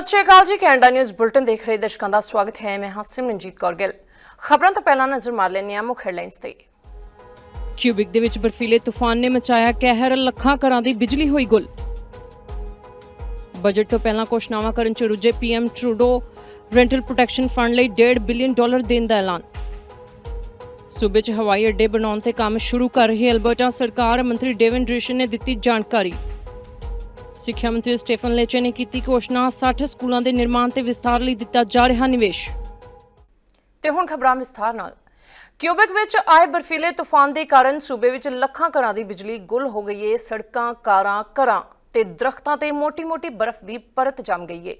ਸਤਿ ਸ਼੍ਰੀ ਅਕਾਲ ਜੀ, Canada news bulletin ਦੇਖ ਰਹੇ ਦਰਸ਼ਕਾਂ ਦਾ ਸਵਾਗਤ ਹੈ। ਮੈਂ ਹਾਂ ਸਿਮਰਨਜੀਤ ਕੌਰ ਗਿੱਲ। ਖਬਰਾਂ ਤੋਂ ਪਹਿਲਾਂ ਨਜ਼ਰ ਮਾਰ ਲੈਂਦੇ ਹਾਂ, ਮੁੱਖ ਹੈਡਲਾਈਨਸ ਤੇ। ਕਿਊਬਿਕ ਦੇ ਵਿੱਚ ਬਰਫੀਲੇ ਤੂਫਾਨ ਨੇ ਮਚਾਇਆ ਕਹਿਰ, ਲੱਖਾਂ ਘਰਾਂ ਦੀ ਬਿਜਲੀ ਹੋਈ ਗੁੱਲ। ਬਜਟ ਤੋਂ ਪਹਿਲਾਂ ਘੋਸ਼ਣਾਵਾਂ ਕਰਨ ਚ ਰੁੱਝੇ PM Trudeau rental protection fund ਲਈ 1.5 ਬਿਲੀਅਨ ਡਾਲਰ ਦੇਣ ਦਾ ਐਲਾਨ। ਸੂਬੇ 'ਚ ਹਵਾਈ ਅੱਡੇ ਬਣਾਉਣ ਤੇ ਕੰਮ ਸ਼ੁਰੂ ਕਰ ਰਹੀ ਅਲਬਰਟਾ ਸਰਕਾਰ, ਮੰਤਰੀ ਡੇਵਿਨ ਡ੍ਰਿਸ਼ਨ ਨੇ ਦਿੱਤੀ ਜਾਣਕਾਰੀ। ਸਿੱਖਿਆ ਮੰਤਰੀ ਸਟੀਫਨ ਲੇਚੇ ਨੇ ਕੀਤੀ ਘੋਸ਼ਣਾ 60 ਸਕੂਲਾਂ ਦੇ ਨਿਰਮਾਣ ਤੇ ਵਿਸਥਾਰ ਲਈ ਦਿੱਤਾ ਜਾ ਰਿਹਾ ਨਿਵੇਸ਼। ਤੇ ਹੁਣ ਖਬਰਾਂ ਵਿਸਥਾਰ ਨਾਲ। ਕਿਊਬਿਕ ਵਿੱਚ ਆਏ ਬਰਫੀਲੇ ਤੂਫਾਨ ਦੇ ਕਾਰਨ ਸੂਬੇ ਵਿੱਚ ਲੱਖਾਂ ਘਰਾਂ ਦੀ ਬਿਜਲੀ ਗੁੱਲ ਹੋ ਗਈ ਏ, ਸੜਕਾਂ, ਕਾਰਾਂ, ਘਰਾਂ। ਤੇ ਦਰਖਤਾਂ ਤੇ ਮੋਟੀ-ਮੋਟੀ ਬਰਫ਼ ਦੀ ਪਰਤ ਜੰਮ ਗਈ ਏ।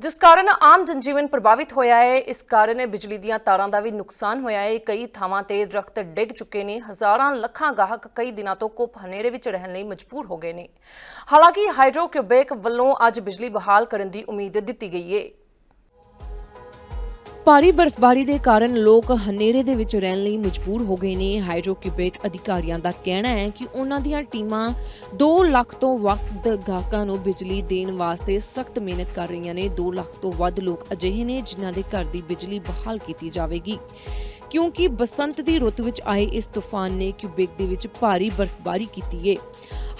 ਜਿਸ ਕਾਰਨ ਆਮ ਜਨਜੀਵਨ ਪ੍ਰਭਾਵਿਤ ਹੋਇਆ ਹੈ ਇਸ ਕਾਰਨ ਬਿਜਲੀ ਦੀਆਂ ਤਾਰਾਂ ਦਾ ਵੀ ਨੁਕਸਾਨ ਹੋਇਆ ਹੈ ਕਈ ਥਾਵਾਂ ਤੇ ਦਰਖਤ ਡਿੱਗ ਚੁੱਕੇ ਨੇ। ਹਜ਼ਾਰਾਂ ਲੱਖਾਂ ਗਾਹਕ ਕਈ ਦਿਨਾਂ ਤੋਂ ਕੁੱਪ ਹਨੇਰੇ ਵਿੱਚ ਰਹਿਣ ਲਈ ਮਜਬੂਰ ਹੋ ਗਏ ਨੇ। ਹਾਲਾਂਕਿ ਹਾਈਡਰੋ ਕਿਊਬਿਕ ਵੱਲੋਂ ਅੱਜ ਬਿਜਲੀ ਬਹਾਲ ਕਰਨ ਦੀ ਉਮੀਦ ਦਿੱਤੀ ਗਈ ਏ। ਭਾਰੀ ਬਰਫ਼ਬਾਰੀ ਦੇ ਕਾਰਨ ਲੋਕ ਹਨੇਰੇ ਦੇ ਵਿੱਚ ਰਹਿਣ ਲਈ ਮਜਬੂਰ ਹੋ ਗਏ ਨੇ। ਹਾਈਡਰੋ ਕਿਊਬਿਕ ਅਧਿਕਾਰੀਆਂ ਦਾ ਕਹਿਣਾ ਹੈ ਕਿ ਉਹਨਾਂ ਦੀਆਂ ਟੀਮਾਂ 2 ਲੱਖ ਤੋਂ ਵੱਧ ਗਾਹਕਾਂ ਨੂੰ ਬਿਜਲੀ ਦੇਣ ਵਾਸਤੇ ਸਖਤ ਮਿਹਨਤ ਕਰ ਰਹੀਆਂ ਨੇ। 2 ਲੱਖ ਤੋਂ ਵੱਧ ਲੋਕ ਅਜਿਹੇ ਨੇ ਜਿਨ੍ਹਾਂ ਦੇ ਘਰ ਦੀ ਬਿਜਲੀ ਬਹਾਲ ਕੀਤੀ ਜਾਵੇਗੀ। ਕਿਉਂਕਿ ਬਸੰਤ ਦੀ ਰੁੱਤ ਵਿੱਚ ਆਏ ਇਸ ਤੂਫਾਨ ਨੇ ਕਿਊਬੇਕ ਦੇ ਵਿੱਚ ਭਾਰੀ ਬਰਫ਼ਬਾਰੀ ਕੀਤੀ ਹੈ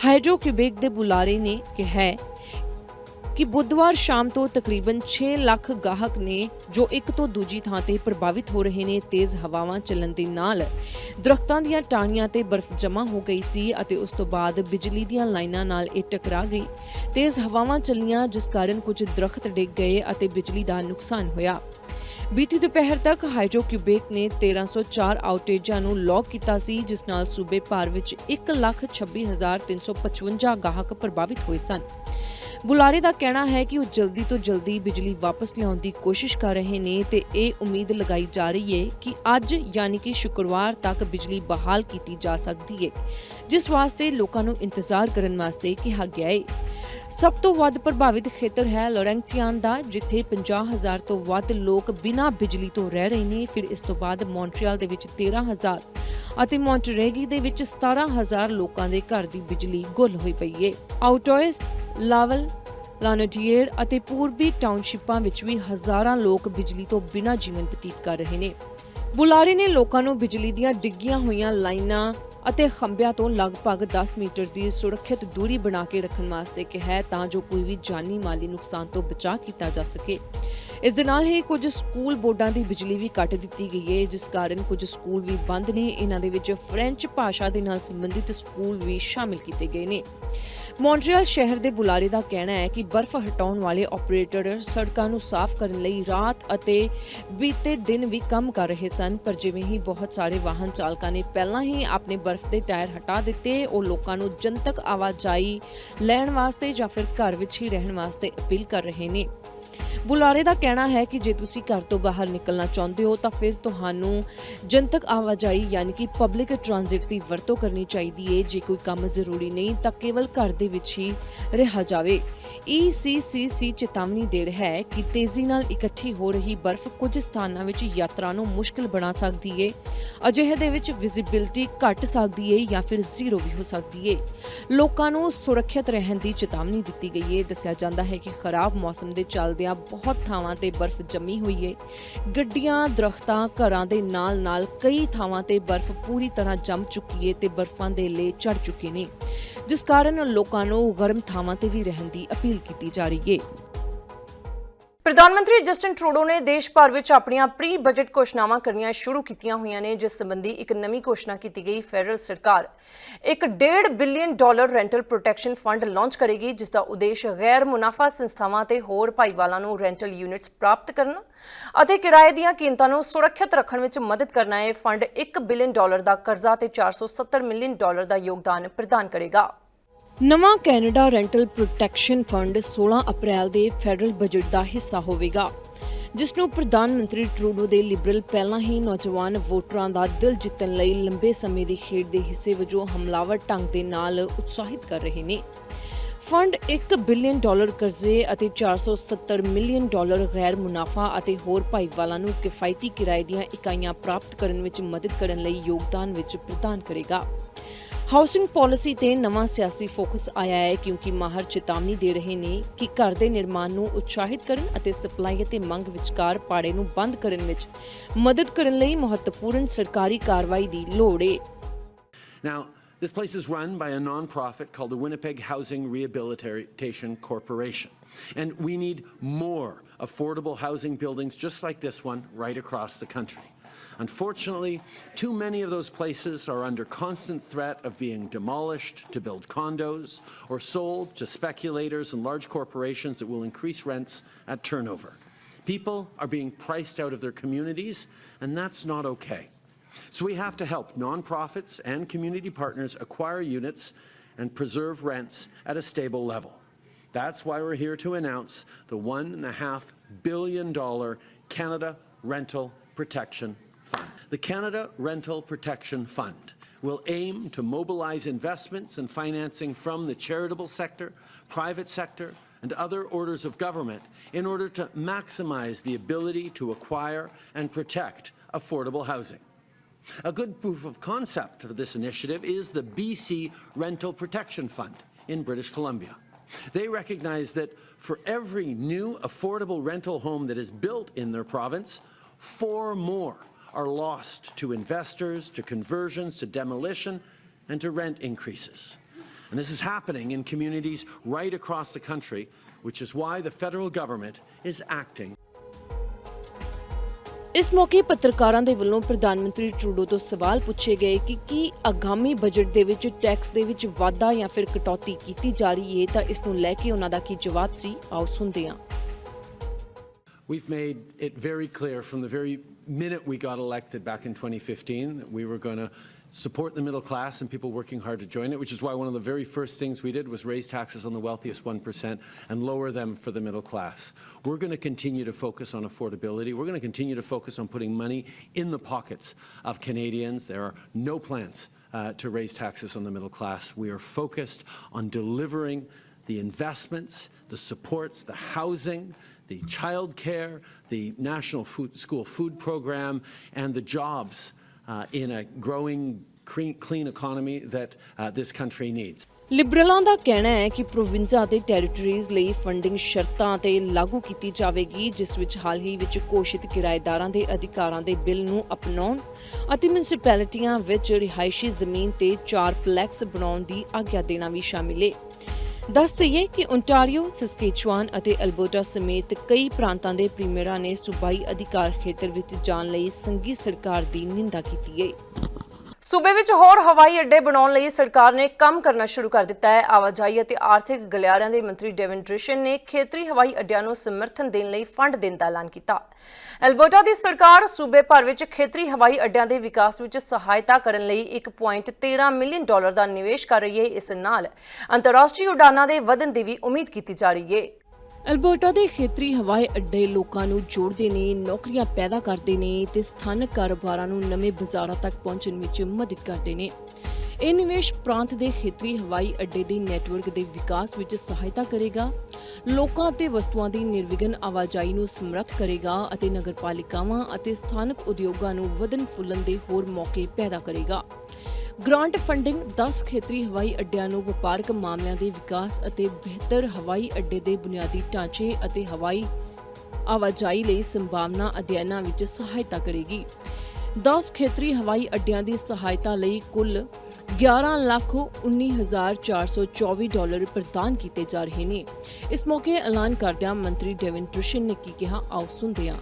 ਹਾਈਡਰੋ ਕਿਊਬਿਕ ਦੇ ਬੁਲਾਰੇ ਨੇ ਕਿਹਾ ਕਿ ਬੁੱਧਵਾਰ ਸ਼ਾਮ ਤੋਂ ਤਕਰੀਬਨ 6 ਲੱਖ ਗਾਹਕ ਨੇ ਜੋ ਇੱਕ ਤੋਂ ਦੂਜੀ ਥਾਂ ਤੇ ਪ੍ਰਭਾਵਿਤ ਹੋ ਰਹੇ ਨੇ ਤੇਜ਼ ਹਵਾਵਾਂ ਚੱਲਣ ਦੇ ਨਾਲ ਦਰਖਤਾਂ ਦੀਆਂ ਟਾਹਣੀਆਂ ਤੇ ਬਰਫ਼ ਜਮ੍ਹਾਂ ਹੋ ਗਈ ਸੀ ਅਤੇ ਉਸ ਤੋਂ ਬਾਅਦ ਬਿਜਲੀ ਦੀਆਂ ਲਾਈਨਾਂ ਨਾਲ ਇਹ ਟਕਰਾ ਗਈ। ਤੇਜ਼ ਹਵਾਵਾਂ ਚੱਲੀਆਂ, ਜਿਸ ਕਾਰਨ ਕੁਝ ਦਰਖਤ ਡਿੱਗ ਗਏ ਅਤੇ ਬਿਜਲੀ ਦਾ ਨੁਕਸਾਨ ਹੋਇਆ। ਬੀਤੀ ਦੁਪਹਿਰ ਤੱਕ ਹਾਈਡਰੋ ਕਿਊਬਿਕ ਨੇ 1304 ਆਊਟੇਜਾਂ ਨੂੰ ਲੌਕ ਕੀਤਾ ਸੀ, ਜਿਸ ਨਾਲ ਸੂਬੇ ਭਰ ਵਿੱਚ 126355 ਗਾਹਕ ਪ੍ਰਭਾਵਿਤ ਹੋਏ ਸਨ। ਬੁਲਾਰੇ ਦਾ ਕਹਿਣਾ ਹੈ ਕਿ ਉਹ ਜਲਦੀ ਤੋਂ ਜਲਦੀ ਬਿਜਲੀ ਵਾਪਸ ਲਿਆਉਣ ਦੀ ਕੋਸ਼ਿਸ਼ ਕਰ ਰਹੇ ਨੇ ਤੇ ਇਹ ਉਮੀਦ ਲਗਾਈ ਜਾ ਰਹੀ ਹੈ ਕਿ ਅੱਜ ਯਾਨੀ ਕਿ ਸ਼ੁੱਕਰਵਾਰ ਤੱਕ ਬਿਜਲੀ ਬਹਾਲ ਕੀਤੀ ਜਾ ਸਕਦੀ ਹੈ, ਜਿਸ ਵਾਸਤੇ ਲੋਕਾਂ ਨੂੰ ਇੰਤਜ਼ਾਰ ਕਰਨ ਵਾਸਤੇ ਕਿਹਾ ਗਿਆ ਹੈ। ਸਭ ਤੋਂ ਵੱਧ ਪ੍ਰਭਾਵਿਤ ਖੇਤਰ ਹੈ ਲੋਰੈਂਟੀਆਨ ਦਾ, ਜਿੱਥੇ 50000 ਤੋਂ ਵੱਧ ਲੋਕ ਬਿਨਾਂ ਬਿਜਲੀ ਤੋਂ ਰਹਿ ਰਹੇ ਨੇ। ਫਿਰ ਇਸ ਤੋਂ ਬਾਅਦ ਮੌਂਟਰੀਅਲ ਦੇ ਵਿੱਚ 13000 ਅਤੇ ਮੌਂਟਰੇਗੀ ਦੇ ਵਿੱਚ 17000 ਲੋਕਾਂ ਦੇ ਘਰ ਦੀ ਬਿਜਲੀ ਗੁੱਲ ਹੋਈ ਪਈ ਹੈ। ਆਊਟੋਇਸ ਲਾਵਲ ਲਾਨੋਡੀਅਰ ਅਤੇ ਪੂਰਬੀ ਟਾਊਨਸ਼ਿਪਾਂ ਵਿੱਚ ਵੀ ਹਜ਼ਾਰਾਂ ਲੋਕ ਬਿਜਲੀ ਤੋਂ ਬਿਨਾਂ ਜੀਵਨ ਬਤੀਤ ਕਰ ਰਹੇ ਨੇ। ਬੁਲਾਰੇ ਨੇ ਲੋਕਾਂ ਨੂੰ ਬਿਜਲੀ ਦੀਆਂ ਡਿੱਗੀਆਂ ਹੋਈਆਂ ਲਾਈਨਾਂ ਅਤੇ ਖੰਭਿਆਂ ਤੋਂ ਲਗਭਗ 10 ਮੀਟਰ ਦੀ ਸੁਰੱਖਿਅਤ ਦੂਰੀ ਬਣਾ ਕੇ ਰੱਖਣ ਵਾਸਤੇ ਕਿਹਾ ਹੈ ਤਾਂ ਜੋ ਕੋਈ ਵੀ ਜਾਨੀ ਮਾਲੀ ਨੁਕਸਾਨ ਤੋਂ ਬਚਾ ਕੀਤਾ ਜਾ ਸਕੇ। ਇਸ ਦੇ ਨਾਲ ਹੀ ਕੁਝ ਸਕੂਲ ਬੋਰਡਾਂ ਦੀ ਬਿਜਲੀ ਵੀ ਕੱਟ ਦਿੱਤੀ ਗਈ ਹੈ, ਜਿਸ ਕਾਰਨ ਕੁਝ ਸਕੂਲ ਵੀ ਬੰਦ ਨੇ। ਇਹਨਾਂ ਦੇ ਵਿੱਚ ਫ੍ਰੈਂਚ ਭਾਸ਼ਾ ਦੇ ਨਾਲ ਸੰਬੰਧਿਤ ਸਕੂਲ ਵੀ ਸ਼ਾਮਿਲ ਕੀਤੇ ਗਏ ਨੇ। ਮੌਂਟਰੀਅਲ ਸ਼ਹਿਰ ਦੇ ਬੁਲਾਰੇ ਦਾ ਕਹਿਣਾ ਹੈ ਕਿ ਬਰਫ਼ ਹਟਾਉਣ ਵਾਲੇ ਆਪਰੇਟਰ ਸੜਕਾਂ ਨੂੰ ਸਾਫ਼ ਕਰਨ ਲਈ ਰਾਤ ਅਤੇ ਬੀਤੇ ਦਿਨ ਵੀ ਕੰਮ ਕਰ ਰਹੇ ਸਨ, ਪਰ ਜਿਵੇਂ ਹੀ ਬਹੁਤ ਸਾਰੇ ਵਾਹਨ ਚਾਲਕਾਂ ਨੇ ਪਹਿਲਾਂ ਹੀ ਆਪਣੇ ਬਰਫ਼ ਦੇ ਟਾਇਰ ਹਟਾ ਦਿੱਤੇ, ਉਹ ਲੋਕਾਂ ਨੂੰ ਜਨਤਕ ਆਵਾਜਾਈ ਲੈਣ ਵਾਸਤੇ ਜਾਂ ਫਿਰ ਘਰ ਵਿੱਚ ਹੀ ਰਹਿਣ ਵਾਸਤੇ ਅਪੀਲ ਕਰ ਰਹੇ ਨੇ। ਬੁਲਾਰੇ ਦਾ ਕਹਿਣਾ ਹੈ ਕਿ ਜੇ ਤੁਸੀਂ ਘਰ ਤੋਂ ਬਾਹਰ ਨਿਕਲਣਾ ਚਾਹੁੰਦੇ ਹੋ, ਤਾਂ ਫਿਰ ਤੁਹਾਨੂੰ ਜਨਤਕ ਆਵਾਜਾਈ ਯਾਨੀ ਕਿ ਪਬਲਿਕ ਟ੍ਰਾਂਜ਼ਿਟ ਦੀ ਵਰਤੋਂ ਕਰਨੀ ਚਾਹੀਦੀ ਹੈ ਜੇ ਕੋਈ ਕੰਮ ਜ਼ਰੂਰੀ ਨਹੀਂ, ਤਾਂ ਕੇਵਲ ਘਰ ਦੇ ਵਿੱਚ ਹੀ ਰਿਹਾ ਜਾਵੇ। ECCC ਚੇਤਾਵਨੀ ਦੇ ਰਿਹਾ ਹੈ ਕਿ ਤੇਜ਼ੀ ਨਾਲ ਇਕੱਠੀ ਹੋ ਰਹੀ ਬਰਫ਼ ਕੁਝ ਸਥਾਨਾਂ ਵਿੱਚ ਯਾਤਰਾ ਨੂੰ ਮੁਸ਼ਕਲ ਬਣਾ ਸਕਦੀ ਹੈ ਅਜਿਹੇ ਦੇ ਵਿੱਚ ਵਿਜ਼ਿਬਿਲਟੀ ਘਟ ਸਕਦੀ ਹੈ ਜਾਂ ਫਿਰ ਜ਼ੀਰੋ ਵੀ ਹੋ ਸਕਦੀ ਹੈ ਲੋਕਾਂ ਨੂੰ ਸੁਰੱਖਿਅਤ ਰਹਿਣ ਦੀ ਚੇਤਾਵਨੀ ਦਿੱਤੀ ਗਈ ਹੈ ਦੱਸਿਆ ਜਾਂਦਾ ਹੈ ਕਿ ਖਰਾਬ ਮੌਸਮ ਦੇ ਚੱਲਦਿਆਂ ਬਹੁਤ ਥਾਵਾਂ ਤੇ ਬਰਫ਼ ਜੰਮੀ ਹੋਈ ਹੈ ਗੱਡੀਆਂ, ਦਰਖਤਾਂ ਘਰਾਂ ਦੇ ਨਾਲ-ਨਾਲ ਕਈ ਥਾਵਾਂ ਤੇ ਬਰਫ਼ ਪੂਰੀ ਤਰ੍ਹਾਂ ਜੰਮ ਚੁੱਕੀ ਏ ਤੇ ਬਰਫ਼ਾਂ ਦੇ ਲੇ ਚੜ ਚੁੱਕੇ ਨੇ। ਜਿਸ ਕਾਰਨ ਲੋਕਾਂ ਨੂੰ ਗਰਮ ਥਾਵਾਂ ਤੇ ਵੀ ਰਹਿਣ ਦੀ ਅਪੀਲ ਕੀਤੀ ਜਾ ਰਹੀ ਹੈ ਪ੍ਰਧਾਨ ਮੰਤਰੀ ਜਸਟਿਨ ਟਰੂਡੋ ਨੇ ਦੇਸ਼ ਭਰ ਵਿੱਚ ਆਪਣੀਆਂ ਪ੍ਰੀ ਬਜਟ ਘੋਸ਼ਣਾਵਾਂ ਕਰਨੀਆਂ ਸ਼ੁਰੂ ਕੀਤੀਆਂ ਹੋਈਆਂ ਨੇ, ਜਿਸ ਸੰਬੰਧੀ ਇੱਕ ਨਵੀਂ ਘੋਸ਼ਣਾ ਕੀਤੀ ਗਈ ਫੈਡਰਲ ਸਰਕਾਰ। ਇੱਕ 1.5 billion dollar rental protection fund launch ਕਰੇਗੀ, ਜਿਸ ਦਾ ਉਦੇਸ਼ ਗੈਰ ਮੁਨਾਫਾ ਸੰਸਥਾਵਾਂ ਤੇ ਹੋਰ ਭਾਈਵਾਲਾਂ ਨੂੰ ਰੈਂਟਲ ਯੂਨਿਟਸ ਪ੍ਰਾਪਤ ਕਰਨ ਅਤੇ ਕਿਰਾਏ ਦੀਆਂ ਕੀਮਤਾਂ ਨੂੰ ਸੁਰੱਖਿਅਤ ਰੱਖਣ ਵਿੱਚ ਮਦਦ ਕਰਨਾ ਹੈ ਫੰਡ 1 ਬਿਲੀਅਨ ਡਾਲਰ ਦਾ ਕਰਜ਼ਾ ਤੇ 470 ਮਿਲੀਅਨ ਡਾਲਰ ਦਾ ਯੋਗਦਾਨ ਪ੍ਰਦਾਨ ਕਰੇਗਾ। ਨਵਾਂ ਕੈਨੇਡਾ ਰੈਂਟਲ ਪ੍ਰੋਟੈਕਸ਼ਨ ਫੰਡ 16 ਅਪ੍ਰੈਲ ਦੇ ਫੈਡਰਲ ਬਜਟ ਦਾ ਹਿੱਸਾ ਹੋਵੇਗਾ, ਜਿਸ ਨੂੰ ਪ੍ਰਧਾਨ ਮੰਤਰੀ ਟਰੂਡੋ ਦੇ ਲਿਬਰਲ ਪਹਿਲਾਂ ਹੀ ਨੌਜਵਾਨ ਵੋਟਰਾਂ ਦਾ ਦਿਲ ਜਿੱਤਣ ਲਈ ਲੰਬੇ ਸਮੇਂ ਦੀ ਖੇਡ ਦੇ ਹਿੱਸੇ ਵਜੋਂ ਹਮਲਾਵਰ ਢੰਗ ਦੇ ਨਾਲ ਉਤਸ਼ਾਹਿਤ ਕਰ ਰਹੇ ਨੇ। ਫੰਡ 1 ਬਿਲੀਅਨ ਡਾਲਰ ਕਰਜ਼ੇ ਅਤੇ 470 ਮਿਲੀਅਨ ਡਾਲਰ ਗੈਰ ਮੁਨਾਫਾ ਅਤੇ ਹੋਰ ਭਾਈਵਾਲਾਂ ਨੂੰ ਕਿਫਾਇਤੀ ਕਿਰਾਏ ਦੀਆਂ ਇਕਾਈਆਂ ਪ੍ਰਾਪਤ ਕਰਨ ਵਿੱਚ ਮਦਦ ਕਰਨ ਲਈ ਯੋਗਦਾਨ ਵਿੱਚ ਪ੍ਰਦਾਨ ਕਰੇਗਾ। ਹਾਊਸਿੰਗ ਪਾਲਿਸੀ ਤੇ ਨਵਾਂ ਸਿਆਸੀ ਫੋਕਸ ਆਇਆ ਹੈ ਕਿਉਂਕਿ ਮਾਹਰ ਚੇਤਾਵਨੀ ਦੇ ਰਹੇ ਨੇ ਕਿ ਘਰ ਦੇ ਨਿਰਮਾਣ ਨੂੰ ਉਤਸ਼ਾਹਿਤ ਕਰਨ ਅਤੇ ਸਪਲਾਈ ਅਤੇ ਮੰਗ ਵਿਚਕਾਰ ਪਾੜੇ ਨੂੰ ਬੰਦ ਕਰਨ ਵਿੱਚ ਮਦਦ ਕਰਨ ਲਈ ਮਹੱਤਵਪੂਰਨ ਸਰਕਾਰੀ ਕਾਰਵਾਈ ਦੀ ਲੋੜ ਹੈ Now, this place is run by a nonprofit called the Winnipeg Housing Rehabilitation Corporation. And we need more affordable housing buildings just like this one right across the country. Unfortunately, too many of those places are under constant threat of being demolished to build condos or sold to speculators and large corporations that will increase rents at turnover. People are being priced out of their communities, and that's not okay. So we have to help nonprofits and community partners acquire units and preserve rents at a stable level. That's why we're here to announce the $1.5 billion Canada Rental Protection. The Canada Rental Protection Fund will aim to mobilize investments and financing from the charitable sector, private sector, and other orders of government in order to maximize the ability to acquire and protect affordable housing. A good proof of concept for this initiative is the BC Rental Protection Fund in British Columbia. They recognize that for every new affordable rental home that is built in their province, four more are lost to investors, to conversions, to demolition, and to rent increases. And this is happening in communities right across the country, which is why the federal government is acting. ਇਸ ਮੌਕੇ ਪੱਤਰਕਾਰਾਂ ਦੇ ਵੱਲੋਂ ਪ੍ਰਧਾਨ ਮੰਤਰੀ Trudeau ਤੋਂ ਸਵਾਲ ਪੁੱਛੇ ਗਏ ਕਿ ਕੀ ਆਗਾਮੀ ਬਜਟ ਦੇ ਵਿੱਚ ਟੈਕਸ ਦੇ ਵਿੱਚ ਵਾਧਾ ਜਾਂ ਫਿਰ ਕਟੌਤੀ ਕੀਤੀ ਜਾ ਰਹੀ ਹੈ ਤਾਂ ਇਸ ਨੂੰ ਲੈ ਕੇ ਉਹਨਾਂ ਦਾ ਕੀ ਜਵਾਬ ਸੀ ਆਓ ਸੁਣਦੇ ਹਾਂ We've made it very clear from the very minute we got elected back in 2015 that we were going to support the middle class and people working hard to join it, which is why one of the very first things we did was raise taxes on the wealthiest 1% and lower them for the middle class. We're going to continue to focus on affordability. We're going to continue to focus on putting money in the pockets of Canadians. There are no plans uh, to raise taxes on the middle class. We are focused on delivering the investments, the supports, the housing, the child care, the National food, School Food Program, and the jobs uh, in a growing clean, clean economy that uh, this country needs. ਲਿਬਰਲਾਂ ਦਾ ਕਹਿਣਾ ਹੈ ਕਿ ਪ੍ਰੋਵਿੰਸਾਂ ਅਤੇ territories ਲਈ funding ਸ਼ਰਤਾਂ ਤੇ ਲਾਗੂ ਕੀਤੀ ਜਾਵੇਗੀ ਜਿਸ ਵਿੱਚ ਹਾਲ ਹੀ ਵਿੱਚ ਘੋਸ਼ਿਤ ਕਿਰਾਏਦਾਰਾਂ ਦੇ ਅਧਿਕਾਰਾਂ ਦੇ ਬਿੱਲ ਨੂੰ ਅਪਣਾਉਣ ਅਤੇ ਮਿਊਨਿਸਪੈਲਿਟੀਆਂ ਵਿੱਚ ਰਿਹਾਇਸ਼ੀ ਜ਼ਮੀਨ ਤੇ ਚਾਰ ਪਲੈਕਸ ਬਣਾਉਣ ਦੀ ਆਗਿਆ ਦੇਣਾ ਵੀ ਸ਼ਾਮਿਲ ਹੈ ਦੱਸ ਦਈਏ ਕਿ ਓਨਟਾਰੀਓ ਸਸਕੇਚੁਆਨ ਅਤੇ ਅਲਬਰਟਾ ਸਮੇਤ ਕਈ ਪ੍ਰਾਂਤਾਂ ਦੇ ਪ੍ਰੀਮੀਅਰਾਂ ਨੇ ਸੂਬਾਈ ਅਧਿਕਾਰ ਖੇਤਰ ਵਿੱਚ ਜਾਣ ਲਈ ਸੰਘੀ ਸਰਕਾਰ ਦੀ ਨਿੰਦਾ ਕੀਤੀ ਹੈ। ਸੂਬੇ ਵਿੱਚ ਹੋਰ ਹਵਾਈ ਅੱਡੇ ਬਣਾਉਣ ਲਈ ਸਰਕਾਰ ਨੇ ਕੰਮ ਕਰਨਾ ਸ਼ੁਰੂ ਕਰ ਦਿੱਤਾ ਹੈ। ਆਵਾਜਾਈ ਅਤੇ ਆਰਥਿਕ ਗਲਿਆਰਿਆਂ ਦੇ ਮੰਤਰੀ ਡੇਵਿਨ ਡ੍ਰਿਸ਼ਨ ਨੇ ਖੇਤਰੀ ਹਵਾਈ ਅੱਡਿਆਂ ਨੂੰ ਸਮਰਥਨ ਦੇਣ ਲਈ ਫੰਡ ਦੇਣ ਦਾ ਐਲਾਨ ਕੀਤਾ। ਐਲਬਰਟਾ ਦੀ ਸਰਕਾਰ ਸੂਬੇ ਭਰ ਵਿੱਚ ਖੇਤਰੀ ਹਵਾਈ ਅੱਡਿਆਂ ਦੇ ਵਿਕਾਸ ਵਿੱਚ ਸਹਾਇਤਾ ਕਰਨ ਲਈ 1.13 ਮਿਲੀਅਨ ਡਾਲਰ ਦਾ ਨਿਵੇਸ਼ ਕਰ ਰਹੀ ਹੈ। ਇਸ ਨਾਲ ਅੰਤਰਰਾਸ਼ਟਰੀ ਉਡਾਨਾਂ ਦੇ ਵਧਣ ਦੀ ਵੀ ਉਮੀਦ ਕੀਤੀ ਜਾ ਰਹੀ ਹੈ। ਅਲਬਰਟਾ ਦੇ ਖੇਤਰੀ ਹਵਾਈ ਅੱਡੇ ਲੋਕਾਂ ਨੂੰ ਜੋੜਦੇ ਨੇ, ਨੌਕਰੀਆਂ ਪੈਦਾ ਕਰਦੇ ਨੇ ਤੇ ਸਥਾਨਕ ਕਾਰੋਬਾਰਾਂ ਨੂੰ ਨਵੇਂ ਬਾਜ਼ਾਰਾਂ ਤੱਕ ਪਹੁੰਚਣ ਵਿੱਚ ਮਦਦ ਕਰਦੇ ਨੇ। ਇਹ ਨਿਵੇਸ਼ ਪ੍ਰਾਂਤ ਦੇ ਖੇਤਰੀ ਹਵਾਈ ਅੱਡੇ ਦੇ ਨੈਟਵਰਕ ਦੇ ਵਿਕਾਸ ਵਿੱਚ ਸਹਾਇਤਾ ਕਰੇਗਾ, ਲੋਕਾਂ ਅਤੇ ਵਸਤੂਆਂ ਦੀ ਨਿਰਵਿਘਨ ਆਵਾਜਾਈ ਨੂੰ ਸਮਰੱਥ ਕਰੇਗਾ ਅਤੇ ਨਗਰਪਾਲਿਕਾਵਾਂ ਅਤੇ ਸਥਾਨਕ ਉਦਯੋਗਾਂ ਨੂੰ ਵਧਣ ਫੁੱਲਣ ਦੇ ਹੋਰ ਮੌਕੇ ਪੈਦਾ ਕਰੇਗਾ। ਗ੍ਰਾਂਟ ਫੰਡਿੰਗ 10 ਖੇਤਰੀ ਹਵਾਈ ਅੱਡਿਆਂ ਨੂੰ ਵਪਾਰਕ ਮਾਮਲਿਆਂ ਦੇ ਵਿਕਾਸ ਅਤੇ ਬਿਹਤਰ ਹਵਾਈ ਅੱਡੇ ਦੇ ਬੁਨਿਆਦੀ ਢਾਂਚੇ ਅਤੇ ਹਵਾਈ ਆਵਾਜਾਈ ਲਈ ਸੰਭਾਵਨਾ ਅਧਿਐਨਾਂ ਵਿੱਚ ਸਹਾਇਤਾ ਕਰੇਗੀ। 10 ਖੇਤਰੀ ਹਵਾਈ ਅੱਡਿਆਂ ਦੀ ਸਹਾਇਤਾ ਲਈ ਕੁੱਲ 11 ਲੱਖ 19424 ਡਾਲਰ ਪ੍ਰਦਾਨ ਕੀਤੇ ਜਾ ਰਹੇ ਨੇ। ਇਸ ਮੌਕੇ ਐਲਾਨ ਕਰਦਿਆਂ ਮੰਤਰੀ ਡੇਵਿਨ ਟ੍ਰਿਸ਼ਨ ਨੇ ਕੀ ਕਿਹਾ, ਆਓ ਸੁਣਦੇ ਹਾਂ।